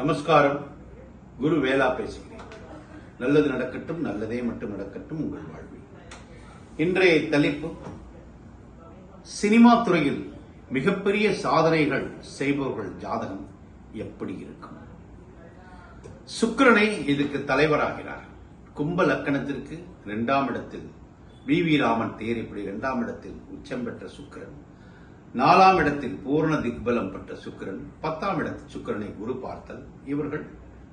நமஸ்காரம். குரு வேலா பேசுகிறேன். நல்லது நடக்கட்டும் நல்லதே மட்டும் நடக்கட்டும் உங்கள் வாழ்வில். இன்றைய தலைப்பு சினிமா துறையில் மிகப்பெரிய சாதனைகள் செய்பவர்கள் ஜாதகம் எப்படி இருக்கும்? சுக்கிரனை இதுக்கு தலைவராகிறார். கும்ப லக்கணத்திற்கு இரண்டாம் இடத்தில் வி வி ராமன் தேர் இப்படி இரண்டாம் இடத்தில் உச்சம் பெற்ற சுக்கிரன். நாலாம் இடத்தில் பூர்ண திக்பலம் பெற்ற சுக்கிரன் பத்தாம் இடத்து சுக்கிரனை குரு பார்த்தல். இவர்கள்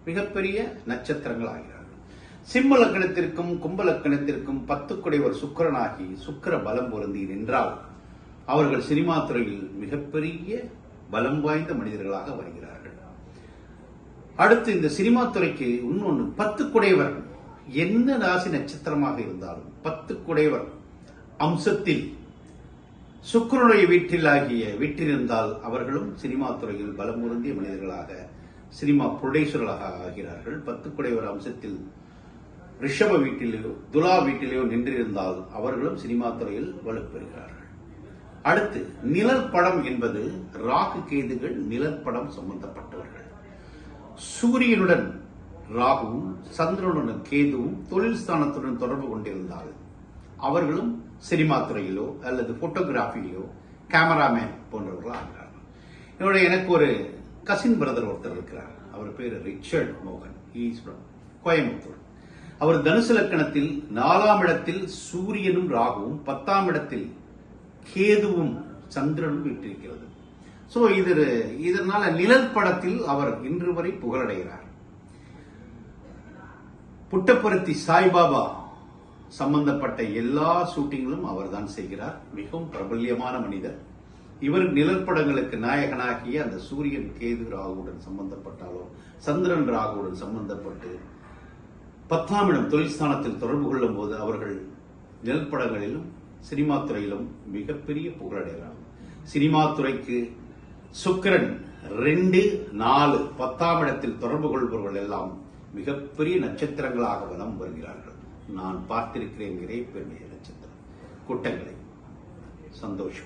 மிகப்பெரிய நட்சத்திரங்கள் ஆகிறார்கள் சிம்ம லக்கணத்திற்கும் கும்ப லக்கணத்திற்கும் பத்து குடைவர் சுக்கிரனாகி சுக்கிர பலம் பொருந்தி நின்றால் அவர்கள் சினிமா துறையில் மிகப்பெரிய பலம் வாய்ந்த மனிதர்களாக வருகிறார்கள். அடுத்து இந்த சினிமா துறைக்கு இன்னொன்று பத்து குடைவர் என்ன ராசி நட்சத்திரமாக இருந்தாலும் பத்து குடைவர் அம்சத்தில் சுக்கிரனுடைய வீட்டில் ஆகிய வீட்டிலிருந்தால் அவர்களும் சினிமா துறையில் பலம் பொருந்திய மனிதர்களாக சினிமா புரொடியூசர்களாக ஆகிறார்கள். பத்து ஒரு அம்சத்தில் ரிஷப வீட்டிலேயோ துலா வீட்டிலேயோ நின்றிருந்தால் அவர்களும் சினிமா துறையில் வலுப்பெறுகிறார்கள் அடுத்து நிழற்படம் என்பது ராகு கேதுகள் நிழற்படம் சம்பந்தப்பட்டவர்கள். சூரியனுடன் ராகுவும் சந்திரனுடன் கேதுவும் தொழில் ஸ்தானத்துடன் தொடர்பு கொண்டிருந்தால் அவர்களும் சினிமா துறையிலோ அல்லது போட்டோகிராஃபியிலோ கேமராமேன் போன்றவர்களாக ஆகிறார்கள். என்னுடைய எனக்கு ஒரு கசின் பிரதர் ஒருத்தர் இருக்கிறார். அவர் பேர் ரிச்சர்ட் மோகன். ஈஸ் கோயம்புத்தூர். அவர் தனுசு லக்கணத்தில் நாலாம் இடத்தில் சூரியனும் ராகுவும் பத்தாம் இடத்தில் கேதுவும் சந்திரனும் விட்டிருக்கிறது ஸோ இது இதனால நிழல் படத்தில் அவர் இன்று வரை புகழடைகிறார். புட்டப்பருத்தி சாய்பாபா சம்பந்தப்பட்ட எல்லா ஷூட்டிங்களும் அவர்தான் செய்கிறார். மிகவும் பிரபல்யமான மனிதர். இவர் நிழற்படங்களுக்கு நாயகனாகிய அந்த சூரியன் கேது ராகுடன் சம்பந்தப்பட்டாலோ சந்திரன் ராகுவுடன் சம்பந்தப்பட்டு பத்தாம் இடம் தொழில் ஸ்தானத்தில் தொடர்பு கொள்ளும் போது அவர்கள் நிழற்படங்களிலும் சினிமா துறையிலும் மிகப்பெரிய புகழடைகிறார் சினிமா துறைக்கு சுக்கரன் ரெண்டு நாலு பத்தாம் இடத்தில் தொடர்பு கொள்பவர்கள் எல்லாம் மிகப்பெரிய நட்சத்திரங்களாக வலம் வருகிறார்கள். நான் பார்த்திருக்கிறேன் இறை நட்சத்திரம் கூட்டங்களை சந்தோஷம்.